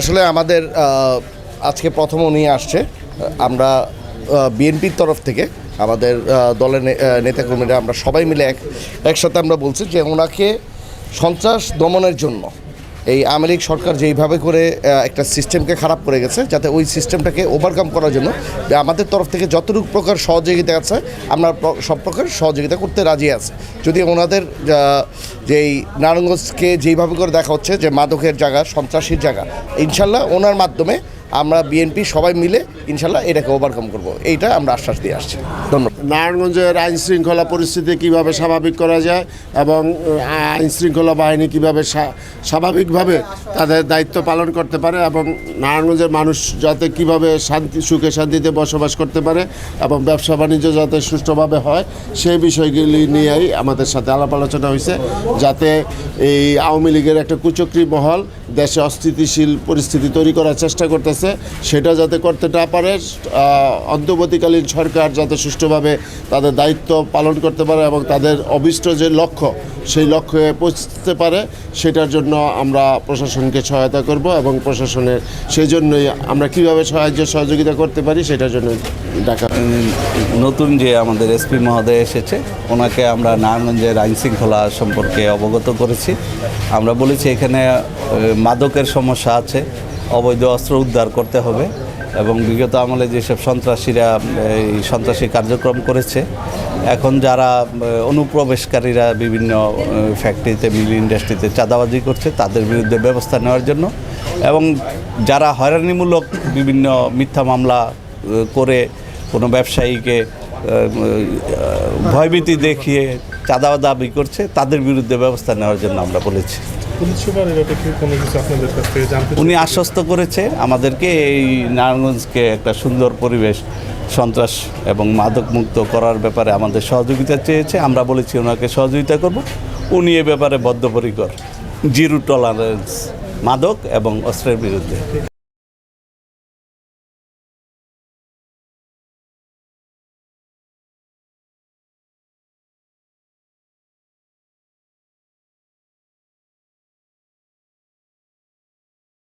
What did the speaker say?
আসলে আমাদের আজকে প্রথম উনি আসছে। আমরা বিএনপির তরফ থেকে আমাদের দলের নেতাকর্মীরা আমরা সবাই মিলে এক, একসাথে আমরা বলছি যে ওনাকে সন্ত্রাস দমনের জন্য এই আওয়ামী লীগ সরকার যেইভাবে করে একটা সিস্টেমকে খারাপ করে গেছে, যাতে ওই সিস্টেমটাকে ওভারকাম করার জন্য আমাদের তরফ থেকে যতটুকু প্রকার সহযোগিতা আছে, আমরা সব প্রকার সহযোগিতা করতে রাজি আছি। যদি ওনাদের যেই নারায়ণগঞ্জকে যেইভাবে করে দেখা হচ্ছে, যে মাদকের জায়গা, সন্ত্রাসীর জায়গা, ইনশাল্লাহ ওনার মাধ্যমে আমরা বিএনপি সবাই মিলে ইনশাল্লাহ এটাকে ওভারকাম করব। এইটা আমরা আশ্বাস দিয়ে আসছি। ধন্যবাদ। নারায়ণগঞ্জের আইন শৃঙ্খলা পরিস্থিতি কীভাবে স্বাভাবিক করা যায় এবং আইন শৃঙ্খলা বাহিনী কীভাবে স্বা- স্বাভাবিকভাবে তাদের দায়িত্ব পালন করতে পারে এবং নারায়ণগঞ্জের মানুষ যাতে কীভাবে শান্তি, সুখে শান্তিতে বসবাস করতে পারে এবং ব্যবসা বাণিজ্য যাতে সুষ্ঠুভাবে হয় সেই বিষয়গুলি নিয়েই আমাদের সাথে আলাপ আলোচনা হয়েছে। যাতে এই আওয়ামী লীগের একটা কুচক্রি মহল দেশে অস্থিতিশীল পরিস্থিতি তৈরি করার চেষ্টা করতেছে। সেটা যাতে করতে না পারে অন্তর্বর্তীকালীন সরকার যাতে সুষ্ঠুভাবে তাদের দায়িত্ব পালন করতে পারে এবং তাদের অবিষ্ট যে লক্ষ্য, সেই লক্ষ্যে পৌঁছতে পারে, সেটার জন্য আমরা প্রশাসনকে সহায়তা করব এবং প্রশাসনের সেই জন্যই আমরা কীভাবে সাহায্য, সহযোগিতা করতে পারি সেটার জন্য ডাকা নতুন যে আমাদের এসপি মহোদয় এসেছে, ওনাকে আমরা নারায়ণগঞ্জের আইন শৃঙ্খলা সম্পর্কে অবগত করেছি। আমরা বলেছি এখানে মাদকের সমস্যা আছে, অবৈধ অস্ত্র উদ্ধার করতে হবে। এবং বিগত আমলে যেসব সন্ত্রাসীরা, এই সন্ত্রাসী কার্যক্রম করেছে, এখন যারা অনুপ্রবেশকারীরা বিভিন্ন ফ্যাক্টরিতে মিল ইন্ডাস্ট্রিতে চাঁদাবাজি করছে, তাদের বিরুদ্ধে ব্যবস্থা নেওয়ার জন্য এবং যারা হয়রানিমূলক বিভিন্ন মিথ্যা মামলা করে কোনো ব্যবসায়ীকে ভয়ভীতি দেখিয়ে চাঁদা দাবি করছে, তাদের বিরুদ্ধে ব্যবস্থা নেওয়ার জন্য আমরা বলেছি। উনি আশ্বস্ত করেছে আমাদেরকে এই নারায়ণগঞ্জকে একটা সুন্দর পরিবেশ, সন্ত্রাস এবং মাদক মুক্ত করার ব্যাপারে আমাদের সহযোগিতা চেয়েছে। আমরা বলেছি ওনাকে সহযোগিতা করব। উনি এ ব্যাপারে বদ্ধপরিকর, জিরো টলারেন্স মাদক এবং অস্ত্রের বিরুদ্ধে।